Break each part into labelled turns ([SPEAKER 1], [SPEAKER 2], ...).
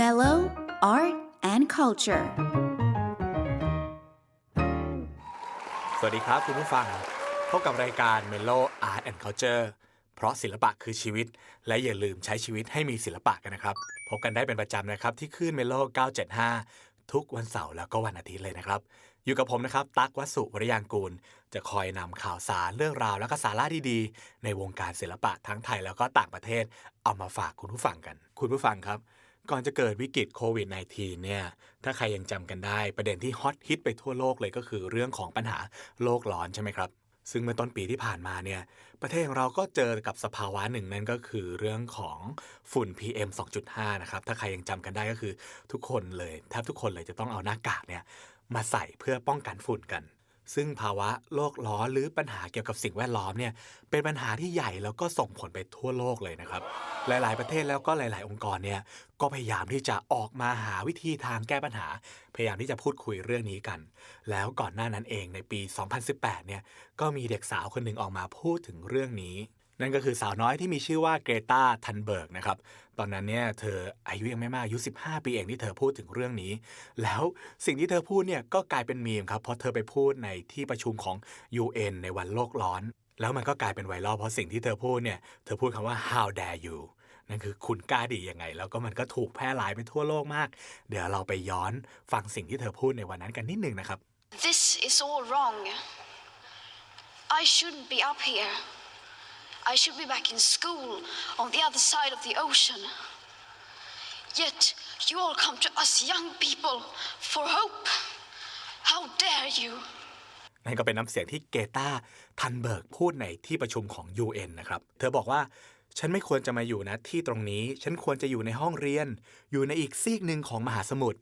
[SPEAKER 1] Mellow Art and Culture
[SPEAKER 2] สวัสดีครับคุณผู้ฟัง พบกับรายการ Mellow Art and Culture เพราะศิลปะคือชีวิต และอย่าลืมใช้ชีวิตให้มีศิลปะกันนะครับ พบกันได้เป็นประจำนะครับที่คลื่น Mellow 975 ทุกวันเสาร์แล้วก็วันอาทิตย์เลยนะครับ อยู่กับผมนะครับ ตั๊กวัสุวรยางกูล จะคอยนำข่าวสารเรื่องราวและก็สาระดีๆ ในวงการศิลปะทั้งไทยแล้วก็ต่างประเทศ เอามาฝากคุณผู้ฟังกัน คุณผู้ฟังครับ ก่อนจะเกิดวิกฤตโควิด -19 เนี่ย ถ้าใครยังจำกันได้ประเด็นที่ฮอตฮิตไปทั่วโลกเลยก็คือเรื่องของปัญหาโลกร้อนใช่ไหมครับซึ่งเมื่อต้นปีที่ผ่านมาเนี่ยประเทศของเราก็เจอกับสภาวะหนึ่งนั่นก็คือเรื่องของฝุ่น PM 2.5 นะครับ ถ้าใครยังจำกันได้ก็คือทุกคนเลยแทบทุกคนเลยจะต้องเอาหน้ากากเนี่ย มาใส่เพื่อป้องกันฝุ่นกัน ซึ่งภาวะโลกร้อนหรือปัญหาเกี่ยวกับสิ่งแวดล้อมเนี่ยเป็นปัญหาที่ใหญ่แล้วก็ส่งผลไปทั่วโลกเลยนะครับ หลาย ๆ ประเทศแล้วก็หลาย ๆ องค์กรเนี่ยก็พยายามที่จะออกมาหาวิธีทางแก้ปัญหา พยายามที่จะพูดคุยเรื่องนี้กัน แล้วก่อนหน้านั้นเองในปี 2018 เนี่ยก็มีเด็กสาวคนหนึ่งออกมาพูดถึงเรื่องนี้ นั่นก็คือสาวน้อยที่มีชื่อว่าเกรตาทันเบิร์กนะครับ ตอนนั้นเนี่ยเธออายุยังไม่มากอายุ 15 ปีเองที่เธอพูดถึงเรื่องนี้ แล้วสิ่งที่เธอพูดเนี่ยก็กลายเป็นมีมครับเพราะเธอไปพูดในที่ประชุมของ UN ในวันโลกร้อน แล้วมันก็กลายเป็นไวรัลเพราะสิ่งที่เธอพูดเนี่ยเธอพูดคำว่า how dare you นั่นคือคุณกล้าดียังไง แล้วก็มันก็ถูกแพร่หลายไปทั่วโลกมาก เดี๋ยวเราไปย้อนฟังสิ่งที่เธอพูดในวันนั้นกันนิดหนึ่งนะครับ
[SPEAKER 3] This is all wrong. I shouldn't be up here. I should be back in school on the other side of the ocean. Yet you all come to us young people for hope. How dare you?
[SPEAKER 2] นั่นก็เป็นน้ำเสียงที่เกตาทันเบิร์กพูดในที่ประชุมของ UN นะครับ เธอบอกว่าฉันไม่ควรจะมาอยู่นะที่ตรงนี้ ฉันควรจะอยู่ในห้องเรียน อยู่ในอีกซีกหนึ่งของมหาสมุทร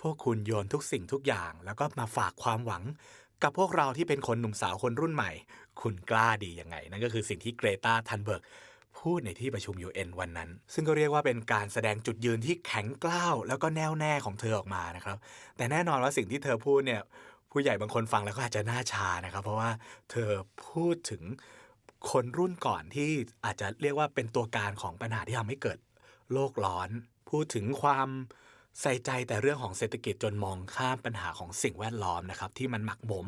[SPEAKER 2] พวกคุณโยนทุกสิ่งทุกอย่าง แล้วก็มาฝากความหวัง กับพวกเราที่เป็นคนหนุ่มสาวคนรุ่นใหม่ คุณกล้าดียังไง นั่นก็คือสิ่งที่เกรตาทันเบิร์กพูดในที่ประชุม UN วันนั้น ซึ่งก็เรียกว่าเป็นการแสดงจุดยืนที่แข็งกล้าวแล้วก็แน่วแน่ของเธอออกมานะครับ แต่แน่นอนว่าสิ่งที่เธอพูดเนี่ยผู้ใหญ่บางคนฟังแล้วก็อาจจะน่าชานะครับ เพราะว่าเธอพูดถึงคนรุ่นก่อนที่อาจจะเรียกว่าเป็นตัวการของปัญหาที่ทำให้เกิดโลกร้อน พูดถึงความ ใส่ใจแต่เรื่องของเศรษฐกิจจนมองข้ามปัญหาของสิ่งแวดล้อมนะครับที่มันหมักหมม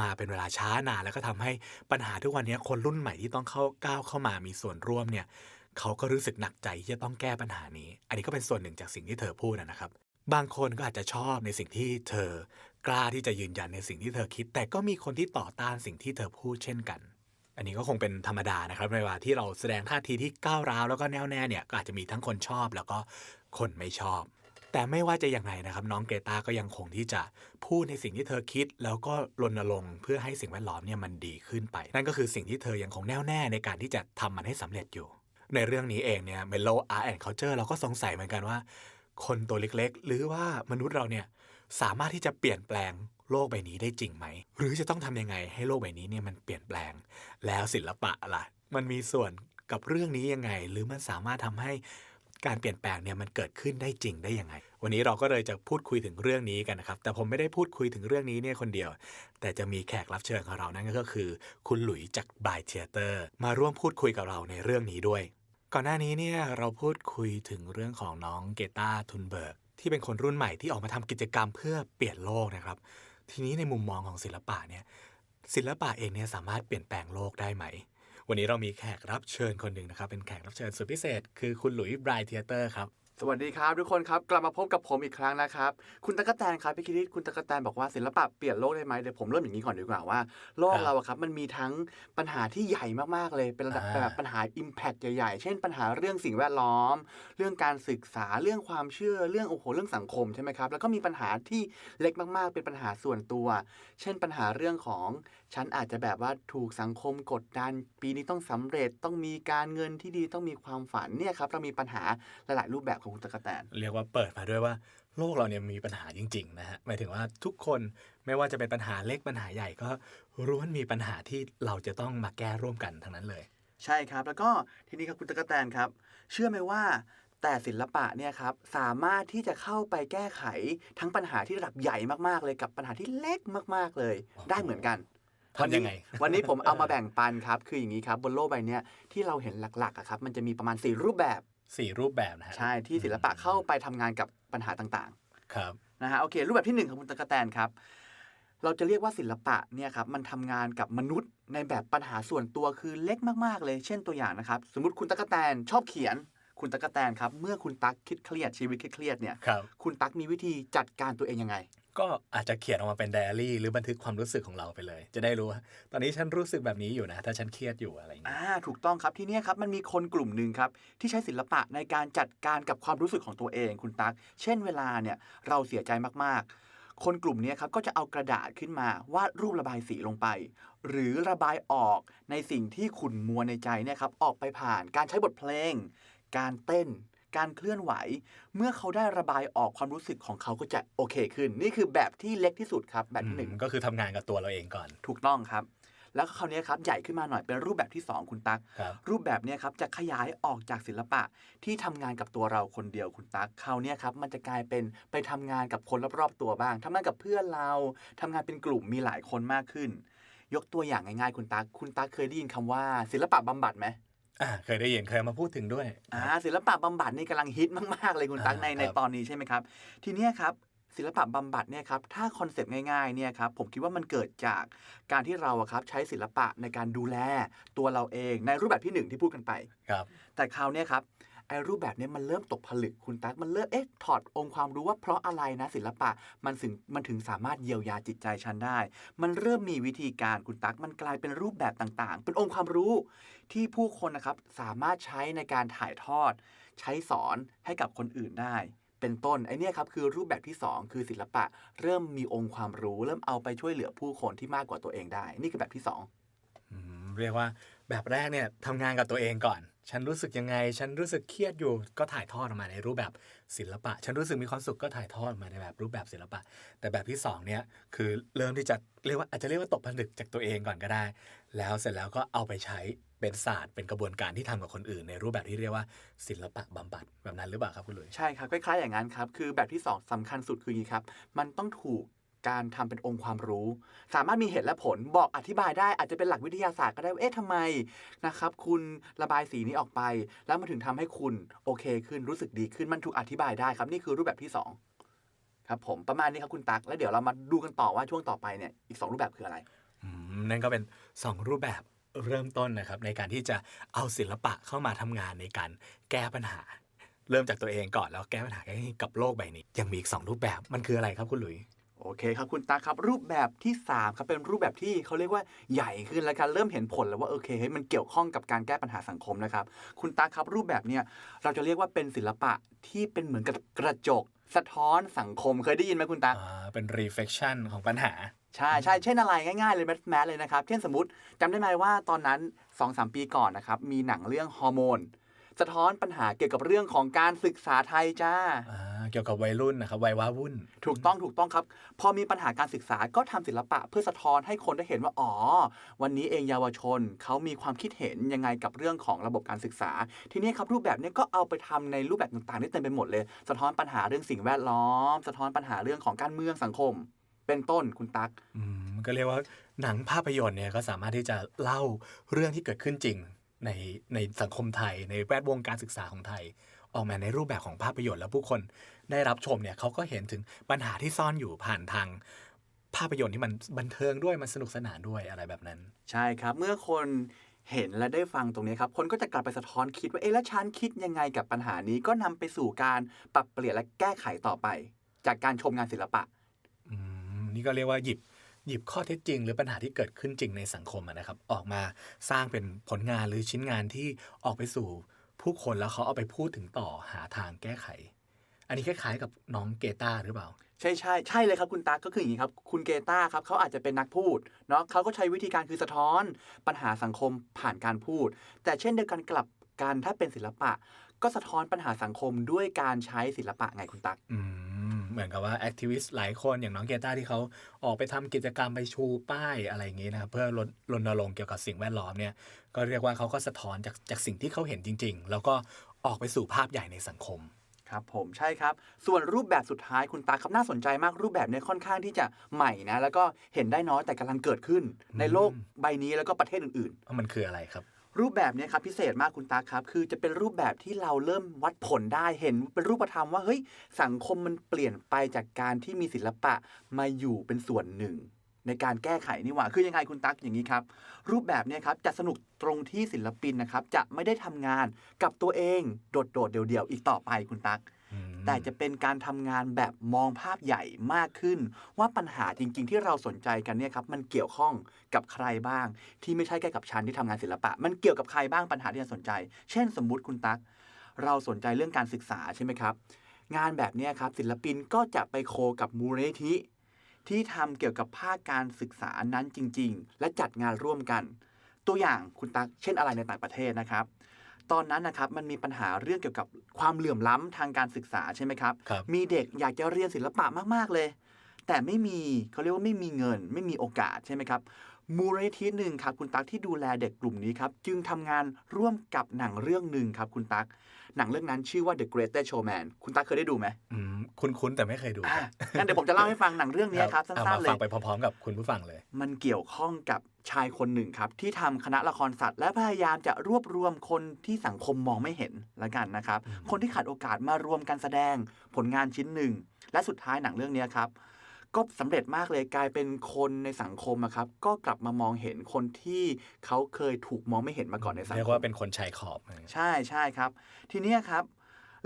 [SPEAKER 2] มาเป็นเวลาช้านานแล้วก็ทำให้ปัญหาทุกวันนี้คนรุ่นใหม่ที่ต้องเข้าก้าวเข้ามามีส่วนร่วมเนี่ยเขาก็รู้สึกหนักใจที่จะต้องแก้ปัญหานี้ อันนี้ก็เป็นส่วนหนึ่งจากสิ่งที่เธอพูดนะครับ บางคนก็อาจจะชอบในสิ่งที่เธอกล้าที่จะยืนยันในสิ่งที่เธอคิด แต่ก็มีคนที่ต่อต้านสิ่งที่เธอพูดเช่นกัน อันนี้ก็คงเป็นธรรมดานะครับในเวลาที่เราแสดงท่าทีที่ก้าวร้าวแล้วก็แน่วแน่เนี่ยก็อาจจะมีทั้งคนชอบแล้วก็คนไม่ชอบ แต่ไม่ว่าจะอยังไงนะครับ น้องเกรตาก็ยังคงที่จะพูดในสิ่งที่เธอคิด แล้วก็รณรงค์เพื่อให้สิ่งแวดล้อมเนี่ยมันดีขึ้นไป นั่นก็คือสิ่งที่เธอยังคงแน่วแน่ในการที่จะทำมันให้สำเร็จอยู่ ในเรื่องนี้เองเนี่ยเมโลอาร์แอนด์เคาเจอร์เราก็สงสัยเหมือนกันว่า คนตัวเล็กๆ หรือว่ามนุษย์เราเนี่ยสามารถที่จะเปลี่ยนแปลงโลกใบนี้ได้จริงไหม หรือจะต้องทำยังไงให้โลกใบนี้เนี่ยมันเปลี่ยนแปลง แล้วศิลปะล่ะ มันมีส่วนกับเรื่องนี้ยังไง หรือมันสามารถทำให้ การเปลี่ยนแปลงเนี่ยมันเกิดขึ้นได้จริงได้ยังไง วันนี้เราก็เลยจะพูดคุยถึงเรื่องนี้กันนะครับ แต่ผมไม่ได้พูดคุยถึงเรื่องนี้เนี่ยคนเดียว แต่จะมีแขกรับเชิญของเรานั่นก็คือ คุณหลุยจากบายเทเตอร์มาร่วมพูดคุยกับเราในเรื่องนี้ด้วย ก่อนหน้านี้เนี่ยเราพูดคุยถึงเรื่องของน้องเกตาทุนเบิร์กที่เป็นคนรุ่นใหม่ที่ออกมาทำกิจกรรมเพื่อเปลี่ยนโลกนะครับ ทีนี้ในมุมมองของศิลปะเนี่ยศิลปะเองเนี่ยสามารถเปลี่ยนแปลงโลกได้ไหม วันนี้เรามีแขกรับเชิญคนหนึ่งนะครับ เป็นแขกรับเชิญสุดพิเศษ คือคุณหลุยส์ไบรท์เทเตอร์ครับ
[SPEAKER 4] สวัสดีครับทุกคนครับกลับมาพบกับผมอีกครั้งนะครับ คุณตะกกะแตนครับพี่คิริตคุณตะกกะแตนบอกว่าศิลปะเปลี่ยนโลกได้ไหมเดี๋ยวผมเริ่มอย่างนี้ก่อนดีกว่าว่าโลก
[SPEAKER 2] ครับ
[SPEAKER 4] เราอะครับมันมีทั้งปัญหาที่ใหญ่มากๆเลยเป็นระดับ
[SPEAKER 2] อ่า
[SPEAKER 4] แบบปัญหา Impact ใหญ่ๆ เช่นปัญหาเรื่องสิ่งแวดล้อม เรื่องการศึกษาเรื่องความเชื่อเรื่องโอ้โหเรื่องสังคมใช่ไหมครับแล้วก็มีปัญหาที่เล็กมากๆ เป็นปัญหาส่วนตัว เช่นปัญหาเรื่องของ ฉันอาจจะแบบว่าถูกสังคมกดดัน ปีนี้ต้องสำเร็จต้องมีการเงินที่ดีต้องมีความฝันเนี่ยครับเรามีปัญหาหลายๆรูปแบบของคุณตะกกะแตน
[SPEAKER 2] เรียกว่าเปิดมาด้วยว่าโลกเราเนี่ยมีปัญหาจริงๆนะฮะหมายถึงว่าทุกคนไม่ว่าจะเป็นปัญหาเล็กปัญหาใหญ่ก็ล้วนมีปัญหาที่เราจะต้องมาแก้ร่วมกันทั้งนั้นเลย
[SPEAKER 4] ใช่ครับ แล้วก็ทีนี้ครับคุณตะกกะแตนครับ เชื่อไหมว่าแต่ศิลปะเนี่ยครับสามารถที่จะเข้าไปแก้ไขทั้งปัญหาที่ระดับใหญ่มากๆเลยกับปัญหาที่เล็กมากๆเลย ได้เหมือนกัน
[SPEAKER 2] ทำยังไง
[SPEAKER 4] วันนี้วันนี้ผมเอามาแบ่งปันครับ คืออย่างนี้ครับ บนโลกใบเนี้ยที่เราเห็นหลักๆอะครับ มันจะมีประมาณ 4 รูปแบบ
[SPEAKER 2] สี่รูปแบบนะฮะ
[SPEAKER 4] ใช่ที่ศิลปะเข้าไปทำงานกับปัญหาต่าง
[SPEAKER 2] ครับ
[SPEAKER 4] ๆนะฮะโอเค รูปแบบที่หนึ่งของคุณตะกกะแตนครับ เราจะเรียกว่าศิลปะเนี่ยครับมันทำงานกับมนุษย์ในแบบปัญหาส่วนตัวคือเล็กมากๆเลย เช่นตัวอย่างนะครับ สมมติคุณตะกกะแตนชอบเขียนคุณตะกกะแตนครับ เมื่อคุณตั๊กคิดเครียดชีวิตเครียดๆเนี่ย
[SPEAKER 2] ครับ
[SPEAKER 4] คุณตั๊กมีวิธีจัดการตัวเองยังไง
[SPEAKER 2] ก็อาจจะเขียนออกมาเป็นไดอารี่ หรือบันทึกความรู้สึกของเราไปเลย จะได้รู้ว่าตอนนี้ฉันรู้สึกแบบนี้อยู่นะ ถ้าฉันเครียดอยู่อะไรอย่างเงี้ย
[SPEAKER 4] อ่าถูกต้องครับที่นี่ครับมันมีคนกลุ่มหนึ่งครับ ที่ใช้ศิลปะในการจัดการกับความรู้สึกของตัวเองคุณตั๊กเช่นเวลาเนี่ยเราเสียใจมากๆ คนกลุ่มนี้ครับก็จะเอากระดาษขึ้นมาวาดรูประบายสีลงไป หรือระบายออกในสิ่งที่ขุ่นมัวในใจเนี่ยครับออกไปผ่านการใช้บทเพลง การเต้น การเคลื่อนไหว เมื่อเขาได้ระบายออกความรู้สึกของเขาก็จะโอเคขึ้น นี่คือแบบที่เล็กที่สุดครับ แบบที่หนึ่ง
[SPEAKER 2] อืมก็คือทำงานกับตัวเราเองก่อน
[SPEAKER 4] ถูกต้องครับ แล้วคราวนี้ครับใหญ่ขึ้นมาหน่อยเป็นรูปแบบที่ 2 คุณตั๊ก
[SPEAKER 2] ครับ
[SPEAKER 4] รูปแบบเนี้ยครับจะขยายออกจากศิลปะที่ทำงานกับตัวเราคนเดียวคุณตั๊กคราวเนี้ยครับมันจะกลายเป็นไปทำงานกับคนรอบๆตัวบ้างทำงานกับเพื่อนเราทำงานเป็นกลุ่มมีหลายคนมากขึ้น ยกตัวอย่างง่ายๆคุณตั๊กคุณตั๊กเคยได้ยินคำว่าศิลปะบำบัดไหม
[SPEAKER 2] อ่าเคยได้ยินเคยเอามาพูดถึงด้วย
[SPEAKER 4] อ่าศิลปะบำบัดนี่กำลังฮิตมาก ๆ เลยคุณตั๊ก
[SPEAKER 2] อ่า
[SPEAKER 4] ในใน
[SPEAKER 2] ครับ
[SPEAKER 4] ตอนนี้ใช่ไหมครับ ทีเนี้ยครับศิลปะบำบัดเนี่ยครับถ้าคอนเซปต์ง่ายๆเนี่ยครับผมคิดว่ามันเกิดจากการที่เราอะครับใช้ศิลปะในการดูแลตัวเราเองในรูปแบบที่หนึ่งที่พูดกันไป
[SPEAKER 2] ครับ
[SPEAKER 4] แต่คราวเนี้ยครับ ไอ้รูปแบบเนี้ยมันเริ่มตกผลึกคุณตั๊กมันเริ่มเอ๊ะถอดองค์ความรู้ว่าเพราะอะไรนะศิลปะมันถึงมันถึงสามารถเยียวยาจิตใจฉันได้ มันเริ่มมีวิธีการคุณตั๊กมันกลายเป็นรูปแบบต่างๆ เป็นองค์ความรู้ที่ผู้คนนะครับสามารถใช้ในการถ่ายทอด ใช้สอนให้กับคนอื่นได้เป็นต้นไอเนี่ยครับคือรูปแบบที่สองคือศิลปะ เริ่มมีองค์ความรู้ เริ่มเอาไปช่วยเหลือผู้คนที่มากกว่าตัวเองได้ นี่คือแบบที่สอง
[SPEAKER 2] เรียกว่าแบบแรกเนี่ยทำงานกับตัวเองก่อน ฉันรู้สึกยังไง ฉันรู้สึกเครียดอยู่ ก็ถ่ายทอดออกมาในรูปแบบศิลปะ ฉันรู้สึกมีความสุขก็ถ่ายทอดออกมาในแบบรูปแบบศิลปะ แต่แบบที่สองเนี่ยคือเริ่มที่จะเรียกว่าอาจจะเรียกว่าตกผลึกจากตัวเองก่อนก็ได้ แล้วเสร็จแล้วก็เอาไปใช้เป็นศาสตร์เป็นกระบวนการที่ทำกับคนอื่น ในรูปแบบที่เรียกว่าศิลปะบำบัดแบบนั้นหรือเปล่าครับคุณลุย
[SPEAKER 4] ใช่ครับคล้ายๆอย่างนั้นครับคือแบบที่สองสำคัญสุดคืออย่างนี้ครับ มันต้องถูก การทำเป็นองค์ความรู้ สามารถมีเหตุและผลบอกอธิบายได้อาจจะเป็นหลักวิทยาศาสตร์ก็ได้เอ๊ะทำไมนะครับ คุณระบายสีนี้ออกไป แล้วมันถึงทำให้คุณโอเคขึ้นรู้สึกดีขึ้นมันถูกอธิบายได้ครับ นี่คือรูปแบบที่สองครับผมประมาณนี้ครับคุณตักแล้วเดี๋ยวเรามาดูกันต่อว่าช่วงต่อไปเนี่ยอีกสองรูปแบบคืออะไร
[SPEAKER 2] นั่นก็เป็น 2 รูปแบบเริ่มต้นนะครับ ในการที่จะเอาศิลปะเข้ามาทำงานในการแก้ปัญหา เริ่มจากตัวเองก่อนแล้วแก้ปัญหาให้กับโลกใบนี้ ยังมีอีก 2 รูปแบบมันคืออะไรครับคุณหลุย
[SPEAKER 4] โอเคครับคุณตาครับรูปแบบที่ 3 ครับเป็นรูปแบบที่เขาเรียกว่าใหญ่ขึ้นแล้วกันเริ่มเห็นผลแล้วว่าโอเคเฮ้ยมันเกี่ยวข้องกับการแก้ปัญหาสังคมนะครับ คุณตาครับรูปแบบเนี้ยเราจะเรียกว่าเป็นศิลปะที่เป็นเหมือนกับกระจก สะท้อนสังคมเคยได้ยินไหมคุณตา
[SPEAKER 2] อ่าเป็น reflection ของปัญหา
[SPEAKER 4] ใช่ใช่เช่นอะไรง่ายๆเลยแมสแมสเลยนะครับ เช่นสมมติจำได้ไหมว่าตอนนั้น2อสปีก่อนนะครับ มีหนังเรื่องฮอร์โมน สะท้อนปัญหาเกี่ยวกับเรื่องของการศึกษาไทยจ้า
[SPEAKER 2] อ่าเกี่ยวกับวัยรุ่นนะครับวัยว้าวุ่น
[SPEAKER 4] ถูกต้องถูกต้องครับ พอมีปัญหาการศึกษาก็ทำศิลปะ เพื่อสะท้อนให้คนได้เห็นว่าอ๋อ วันนี้เองเยาวชนเขามีความคิดเห็นยังไงกับเรื่องของระบบการศึกษา ทีนี้ครับรูปแบบนี้ก็เอาไปทำในรูปแบบต่างๆได้เต็มไปหมดเลย สะท้อนปัญหาเรื่องสิ่งแวดล้อม สะท้อนปัญหาเรื่องของการเมืองสังคม เป็นต้นคุณตั๊ก
[SPEAKER 2] อืมก็เรียกว่าหนังภาพยนตร์เนี่ยก็สามารถที่จะเล่าเรื่องที่เกิดขึ้นจริง ในในสังคมไทย ในแวดวงการศึกษาของไทย ออกมาในรูปแบบของภาพยนตร์แล้วผู้คนได้รับชมเนี่ยเขาก็เห็นถึงปัญหาที่ซ่อนอยู่ผ่านทางภาพยนตร์ที่มันบันเทิงด้วยมันสนุกสนานด้วยอะไรแบบนั้น
[SPEAKER 4] ใช่ครับ เมื่อคนเห็นและได้ฟังตรงนี้ครับ คนก็จะกลับไปสะท้อนคิดว่าเอ๊ะแล้วฉันคิดยังไงกับปัญหานี้ก็นำไปสู่การปรับเปลี่ยนและแก้ไขต่อไป จากการชมงานศิลปะ
[SPEAKER 2] อืมนี่ก็เรียกว่าหยิบ หยิบข้อเท็จจริง หรือปัญหาที่เกิดขึ้นจริงในสังคมอะนะครับ ออกมาสร้างเป็นผลงานหรือชิ้นงานที่ออกไปสู่ผู้คนแล้วเขาเอาไปพูดถึงต่อหาทางแก้ไข อันนี้คล้ายๆกับน้องเกตาหรือเปล่า
[SPEAKER 4] ใช่ใช่ใช่เลยครับคุณตาก็คืออย่างนี้ครับคุณเกต้าครับเขาอาจจะเป็นนักพูดเนาะเขาก็ใช้วิธีการคือสะท้อน ปัญหาสังคมผ่านการพูด แต่เช่นเดียวกันกลับกันถ้าเป็นศิลปะ ก็สะท้อนปัญหาสังคมด้วยการใช้ศิลปะไงคุณตัก
[SPEAKER 2] อืม เหมือนกับว่าแอคทิวิสต์หลายคนอย่างน้องเกตาที่เขาออกไปทำกิจกรรมไปชูป้ายอะไรอย่างนี้นะครับเพื่อรณรณรงค์เกี่ยวกับสิ่งแวดล้อมเนี่ยก็เรียกว่าเขาก็สะท้อนจากจากสิ่งที่เขาเห็นจริง ๆ แล้วก็ออกไปสู่ภาพใหญ่ในสังคม
[SPEAKER 4] ครับผมใช่ครับ ส่วนรูปแบบสุดท้ายคุณตาครับน่าสนใจมากรูปแบบเนี้ค่อนข้างที่จะใหม่นะ แล้วก็เห็นได้น้อยแต่กำลังเกิดขึ้น ในโลกใบนี้แล้วก็ประเทศอื่น
[SPEAKER 2] ว่ามันคืออะไรครับ
[SPEAKER 4] รูปแบบเนี้ยครับพิเศษมากคุณตาครับ คือจะเป็นรูปแบบที่เราเริ่มวัดผลได้เห็น เป็นรูปธรรมว่าเฮ้ยสังคมมันเปลี่ยนไปจากการที่มีศิลปะมาอยู่เป็นส่วนหนึ่ง ในการแก้ไขนี่หว่าคือยังไงคุณตั๊กอย่างนี้ครับ รูปแบบเนี้ยครับจะสนุกตรงที่ศิลปินนะครับ จะไม่ได้ทำงานกับตัวเองโดดๆเดี่ยวๆอีกต่อไปคุณตั๊ก แต่จะเป็นการทำงานแบบมองภาพใหญ่มากขึ้น ว่าปัญหาจริง ๆ ที่เราสนใจกันเนี่ยครับมันเกี่ยวข้องกับใครบ้าง ที่ไม่ใช่แค่กับฉันที่ทำงานศิลปะ มันเกี่ยวกับใครบ้างปัญหาที่เราสนใจ เช่น สมมุติคุณตั๊กเราสนใจเรื่องการศึกษาใช่ไหมครับ งานแบบนี้ครับศิลปินก็จะไปโคกับมูลนิธิ ที่ทำเกี่ยวกับภาคการศึกษานั้นจริง ๆ และจัดงานร่วมกัน ตัวอย่างคุณตั๊กเช่นอะไรในต่างประเทศนะครับ ตอนนั้นนะครับมันมีปัญหาเรื่องเกี่ยวกับความเหลื่อมล้ำทางการศึกษาใช่ไหมครับ
[SPEAKER 2] ครับ
[SPEAKER 4] มีเด็กอยากจะเรียนศิลปะมาก ๆ เลย แต่ไม่มีเขาเรียกว่าไม่มีเงิน ไม่มีโอกาสใช่ไหมครับมูลนิธิหนึ่งครับคุณตั๊กที่ดูแลเด็กกลุ่มนี้ครับจึงทำงานร่วมกับหนังเรื่องหนึ่งครับคุณตั๊ก หนังเรื่องนั้นชื่อว่า The Greatest Showman คุณตั๊กเคยได้ดูไหม
[SPEAKER 2] อืมคุ้นๆแต่ไม่เคยดู
[SPEAKER 4] อะงั้นเดี๋ยวผมจะเล่าให้ฟังหนังเรื่องนี้ครับ
[SPEAKER 2] เอา
[SPEAKER 4] สั้น
[SPEAKER 2] มา
[SPEAKER 4] ๆเล
[SPEAKER 2] ฟั
[SPEAKER 4] ย
[SPEAKER 2] งไปพร้อมๆกับคุณผู้ฟังเลย
[SPEAKER 4] มันเกี่ยวข้องกับชายคนหนึ่งครับ ที่ทำคณะละครสัตว์ และพยายามจะรวบรวมคนที่สังคมมองไม่เห็นละกันนะครับ คนที่ขาดโอกาสมารวมกันแสดงผลงานชิ้นหนึ่งและสุดท้ายหนังเรื่องเนี้ยครับ ก็สำเร็จมากเลยกลายเป็นคนในสังคมอะครับ ก็กลับมามองเห็นคนที่เขาเคยถูกมองไม่เห็นมาก่อนในสัง
[SPEAKER 2] เรีย
[SPEAKER 4] ค
[SPEAKER 2] ก
[SPEAKER 4] ม
[SPEAKER 2] ว่าเป็นคนชายขอบ
[SPEAKER 4] ใช่ใช่ครับ ทีเนี้ยครับ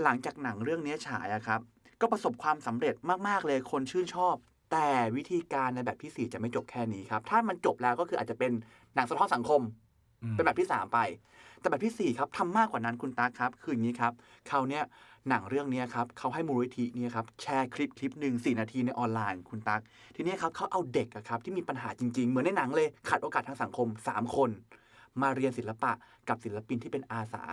[SPEAKER 4] หลังจากหนังเรื่องนี้ฉายอะครับ ก็ประสบความสำเร็จมากๆเลยคนชื่นชอบ แต่วิธีการในแบบที่ 4 จะไม่จบแค่นี้ครับ ถ้ามันจบแล้วก็คืออาจจะเป็นหนังสะท้อนสังคม
[SPEAKER 2] อืม
[SPEAKER 4] เป็นแบบที่ 3 ไป แต่แบบที่ 4 ครับทำมากกว่านั้นคุณตาครับ คืออย่างนี้ครับคราเนี้ยหนังเรื่องนี้ครับเขาให้มูลนิธิเนี่ยครับแชร์คลิปคลิปหนึ่ง4นาทีในออนไลน์คุณตัก ทีนี้ครับเขาเอาเด็กครับที่มีปัญหาจริง ๆ เหมือนในหนังเลยขาดโอกาสทางสังคม 3 คน มาเรียนศิลปะกับศิลปินที่เป็นอาสา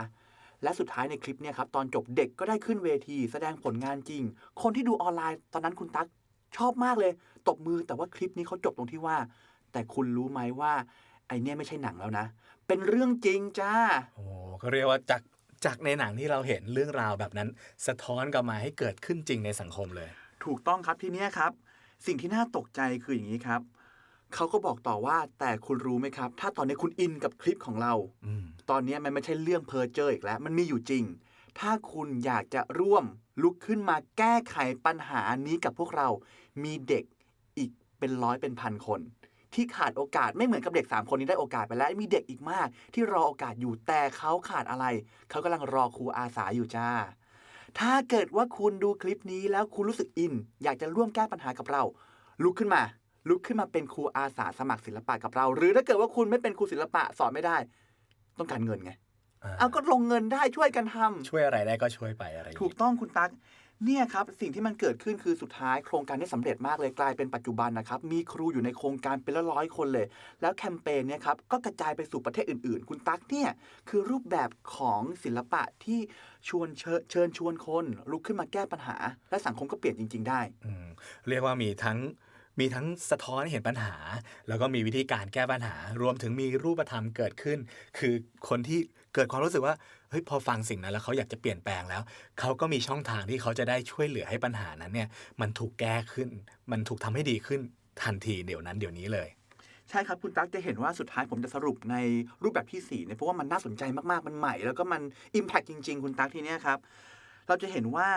[SPEAKER 4] และสุดท้ายในคลิปเนี่ยครับตอนจบเด็กก็ได้ขึ้นเวที แสดงผลงานจริง คนที่ดูออนไลน์ตอนนั้นคุณตั๊กชอบมากเลย ตบมือแต่ว่าคลิปนี้เขาจบตรงที่ว่า แต่คุณรู้ไหมว่าไอเนี่ยไม่ใช่หนังแล้วนะ เป็นเรื่องจริงจ้า
[SPEAKER 2] โอ้ก็เรียกว่าจากจากในหนังที่เราเห็นเรื่องราวแบบนั้น สะท้อนกลับมาให้เกิดขึ้นจริงในสังคมเลย
[SPEAKER 4] ถูกต้องครับทีเนี้ยครับ สิ่งที่น่าตกใจคืออย่างนี้ครับเขาก็บอกต่อว่าแต่คุณรู้ไหมครับ ถ้าตอนนี้คุณอินกับคลิปของเรา
[SPEAKER 2] อืม
[SPEAKER 4] ตอนนี้มันไม่ใช่เรื่องเพอเจอร์อีกแล้ว มันมีอยู่จริง ถ้าคุณอยากจะร่วมลุกขึ้นมาแก้ไขปัญหานี้กับพวกเรา มีเด็กอีกเป็นร้อยเป็นพันคน ที่ขาดโอกาสไม่เหมือนกับเด็ก 3 คนนี้ได้โอกาสไปแล้ว มีเด็กอีกมาก ที่รอโอกาสอยู่แต่เขาขาดอะไร เขากำลังรอครูอาสาอยู่จ้า ถ้าเกิดว่าคุณดูคลิปนี้แล้วคุณรู้สึกอิน อยากจะร่วมแก้ปัญหากับเรา ลุกขึ้นมา ลุกขึ้นมาเป็นครูอาสาสมัครศิลปะกับเรา หรือถ้าเกิดว่าคุณไม่เป็นครูศิลปะสอนไม่ได้ ต้องการเงินไง
[SPEAKER 2] อ่า
[SPEAKER 4] เอาก็ลงเงินได้ช่วยกันทำ
[SPEAKER 2] ช่วยอะไรได้ก็ช่วยไปอะไรอย่าง
[SPEAKER 4] ถู
[SPEAKER 2] นี้
[SPEAKER 4] กต้องคุณตั๊ก เนี่ยครับสิ่งที่มันเกิดขึ้นคือสุดท้ายโครงการนี้สำเร็จมากเลยกลายเป็นปัจจุบันนะครับมีครูอยู่ในโครงการเป็นละร้อยคนเลย แล้วแคมเปญเนี่ยครับก็กระจายไปสู่ประเทศอื่นๆ คุณตั๊กเนี่ยคือรูปแบบของศิลปะที่ชวนเชิญชชวนคนลุกขึ้นมาแก้ปัญหา และสังคมก็เปลี่ยนจริง ๆ ได้
[SPEAKER 2] เรียกว่ามีทั้งมีทั้งสะท้อนให้เห็นปัญหา แล้วก็มีวิธีการแก้ปัญหารวมถึงมีรูปธรรมเกิดขึ้น คือคนที่ เกิดความรู้สึกว่าเฮ้ยพอฟังสิ่งนั้นแล้วเขาอยากจะเปลี่ยนแปลงแล้วเขาก็มีช่องทางที่เขาจะได้ช่วยเหลือให้ปัญหานั้นเนี่ยมันถูกแก้ขึ้น มันถูกทำให้ดีขึ้นทันทีเดี๋ยวนั้นเดี๋ยวนี้เลย
[SPEAKER 4] ใช่ครับ คุณตั๊กจะเห็นว่าสุดท้ายผมจะสรุปในรูปแบบที่4เนี่ยเพราะว่ามันน่าสนใจมากๆ มันใหม่ แล้วก็มัน Impact จริง ๆ คุณตั๊กทีเนี้ยครับ เราจะเห็นว่า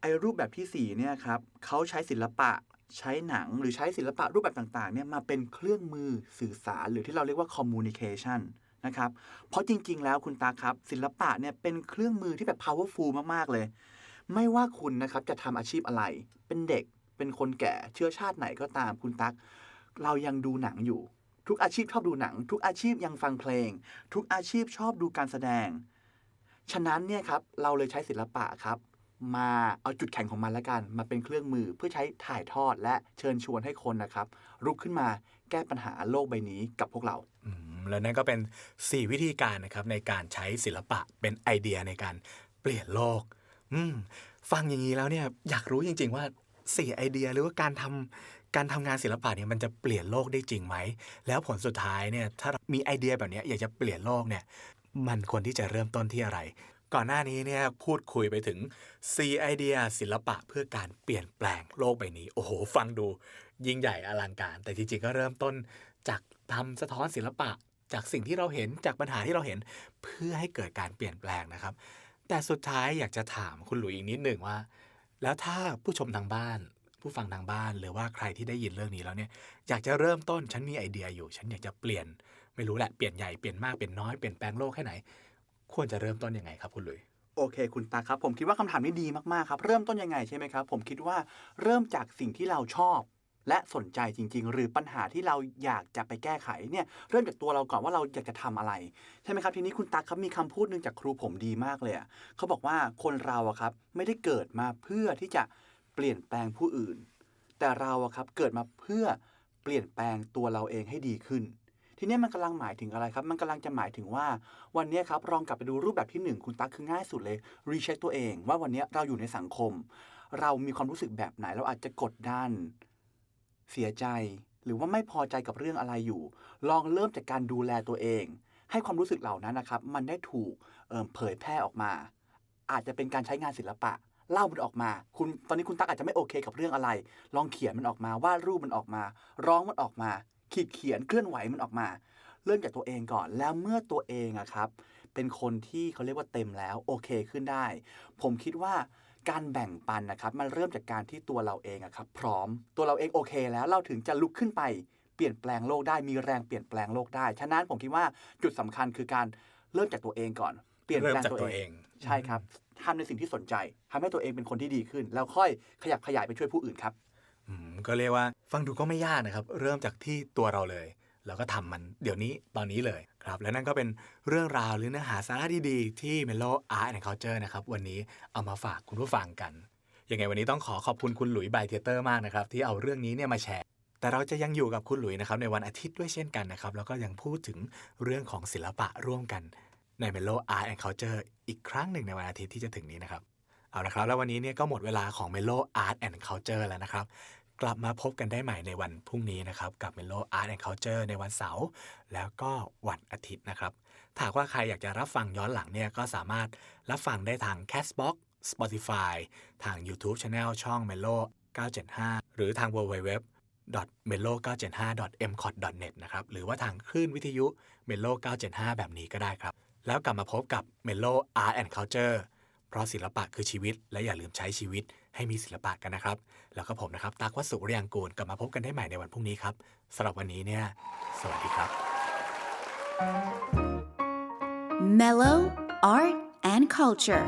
[SPEAKER 4] ไอ้รูปแบบที่4เนี่ยครับเขาใช้ศิลปะใช้หนังหรือใช้ศิลปะรูปแบบต่างๆเนี่ยมาเป็นเครื่องมือสื่อสารหรือที่เราเรียกว่า communication นะครับ เพราะจริง ๆ แล้วคุณตาครับ ศิลปะเนี่ยเป็นเครื่องมือที่แบบ powerful มาก ๆ เลย ไม่ว่าคุณนะครับจะทำอาชีพอะไร เป็นเด็ก เป็นคนแก่ เชื้อชาติไหนก็ตามคุณตัก เรายังดูหนังอยู่ ทุกอาชีพชอบดูหนัง ทุกอาชีพยังฟังเพลง ทุกอาชีพชอบดูการแสดง ฉะนั้นเนี่ยครับเราเลยใช้ศิลปะครับมาเอาจุดแข็งของมันละกัน มาเป็นเครื่องมือเพื่อใช้ถ่ายทอดและเชิญชวนให้คนนะครับ ลุกขึ้นมาแก้ปัญหาโลกใบนี้กับพวกเรา
[SPEAKER 2] แล้วนั่นก็เป็น 4 วิธีการนะครับในการใช้ศิลปะเป็นไอเดียในการเปลี่ยนโลก อืมฟังอย่างนี้แล้วเนี่ยอยากรู้จริง ๆ ว่า 4 ไอเดียหรือว่าการทำการทำงานศิลปะเนี่ยมันจะเปลี่ยนโลกได้จริงไหม แล้วผลสุดท้ายเนี่ยถ้ามีไอเดียแบบนี้อยากจะเปลี่ยนโลกเนี่ยมันควรที่จะเริ่มต้นที่อะไร ก่อนหน้านี้เนี่ยพูดคุยไปถึง 4 ไอเดียศิลปะเพื่อการเปลี่ยนแปลงโลกใบนี้ โอ้โห ฟังดูยิ่งใหญ่อลังการ แต่จริงๆก็เริ่มต้นจากทำสะท้อนศิลปะ จากสิ่งที่เราเห็นจากปัญหาที่เราเห็นเพื่อให้เกิดการเปลี่ยนแปลงนะครับ แต่สุดท้ายอยากจะถามคุณหลุยอีกนิดหนึ่งว่า แล้วถ้าผู้ชมทางบ้าน ผู้ฟังทางบ้าน หรือว่าใครที่ได้ยินเรื่องนี้แล้วเนี่ยอยากจะเริ่มต้นฉันมีไอเดียอยู่ ฉันอยากจะเปลี่ยนไม่รู้แหละเปลี่ยนใหญ่เปลี่ยนมากเปลี่ยนน้อยเปลี่ยนแปลงโลกแค่ไหน ควรจะเริ่มต้นยังไงครับคุณหลุย
[SPEAKER 4] โอเค คุณตาครับ ผมคิดว่าคำถามนี้ดีมาก ๆ ครับ เริ่มต้นยังไงใช่ไหมครับ ผมคิดว่าเริ่มจากสิ่งที่เราชอบ และสนใจจริง ๆ หรือปัญหาที่เราอยากจะไปแก้ไขเนี่ยเริ่มจากตัวเราก่อนว่าเราอยากจะทำอะไร ใช่ไหมครับ ทีนี้คุณตั๊กครับมีคำพูดหนึ่งจากครูผมดีมากเลยอะเขาบอกว่าคนเราอะครับไม่ได้เกิดมาเพื่อที่จะเปลี่ยนแปลงผู้อื่น แต่เราอะครับเกิดมาเพื่อเปลี่ยนแปลงตัวเราเองให้ดีขึ้น ทีนี้มันกำลังหมายถึงอะไรครับ มันกำลังจะหมายถึงว่า วันนี้ครับลองกลับไปดูรูปแบบที่หนึ่งคุณตั๊กคือง่ายสุดเลยรีเช็คตัวเอง ว่าวันนี้เราอยู่ในสังคม เรามีความรู้สึกแบบไหนเราอาจจะกดดัน เสียใจ หรือว่าไม่พอใจกับเรื่องอะไรอยู่ ลองเริ่มจากการดูแลตัวเอง ให้ความรู้สึกเหล่านั้นนะครับ มันได้ถูกเเผยแพร่ออกมา อาจจะเป็นการใช้งานศิลปะเล่ามันออกมา คุณตอนนี้คุณตั๊กอาจจะไม่โอเคกับเรื่องอะไร ลองเขียนมันออกมาวาดรูปมันออกมา ร้องมันออกมา ขีดเขียนเคลื่อนไหวมันออกมา เริ่มจากตัวเองก่อน แล้วเมื่อตัวเองอะครับ เป็นคนที่เขาเรียกว่าเต็มแล้วโอเคขึ้นได้ ผมคิดว่า การแบ่งปันนะครับมันเริ่มจากการที่ตัวเราเองอะครับพร้อมตัวเราเองโอเค แล้วเราถึงจะลุกขึ้นไปเปลี่ยนแปลงโลกได้มีแรงเปลี่ยนแปลงโลกได้ ฉะนั้นผมคิดว่าจุดสำคัญคือการเริ่มจากตัวเองก่อน เปลี่ยนแปลง
[SPEAKER 2] เริ่มจาก
[SPEAKER 4] ตัว
[SPEAKER 2] ตัวเอ
[SPEAKER 4] เองงใช่ครับทำในสิ่งที่สนใจทำให้ตัวเองเป็นคนที่ดีขึ้น แล้วค่อยขยับขยายไปช่วยผู้อื่นครับ
[SPEAKER 2] อืมก็เรียกว่าฟังดูก็ไม่ยากนะครับ เริ่มจากที่ตัวเราเลย แล้วก็ทำมันเดี๋ยวนี้ตอนนี้เลยครับ และนั่นก็เป็นเรื่องราวหรือเนื้อหาสาระดีๆ ที่ Melo Art and Culture นะครับ วันนี้เอามาฝากคุณผู้ฟังกันยังไงวันนี้ต้องขอขอบคุณคุณหลุยส์ไบเทเตอร์มากนะครับ ที่เอาเรื่องนี้เนี่ยมาแชร์ แต่เราจะยังอยู่กับคุณหลุยนะครับในวันอาทิตย์ด้วยเช่นกันนะครับ แล้วก็ยังพูดถึงเรื่องของศิลปะร่วมกันใน Melo Art and Culture อีกครั้งหนึ่งในวันอาทิตย์ที่จะถึงนี้นะครับเอาละครับ แล้ววันนี้เนี่ยก็หมดเวลาของ Melo Art and Culture แล้วนะครับ กลับมาพบกันได้ใหม่ในวันพรุ่งนี้นะครับกับ Melo Art and Culture ในวันเสาร์แล้วก็วันอาทิตย์นะครับถ้าว่าใครอยากจะรับฟังย้อนหลังเนี่ยก็สามารถรับฟังได้ทาง Castbox Spotify ทาง YouTube Channel ช่อง Melo 975 หรือทาง www melo 975 m c o t net นะครับ หรือว่าทางคลื่นวิทยุ Melo 975 แบบนี้ก็ได้ครับ แล้วกลับมาพบกับ Melo Art and Culture เพราะศิลปะคือชีวิต และอย่าลืมใช้ชีวิต ให้มีศิลปะกันนะครับ แล้วก็ผมนะครับตักวัสุเรียงกูลกลับมาพบกันได้ใหม่ในวันพรุ่งนี้ครับสำหรับวันนี้เนี่ย สวัสดีครับ
[SPEAKER 1] Mellow Art and Culture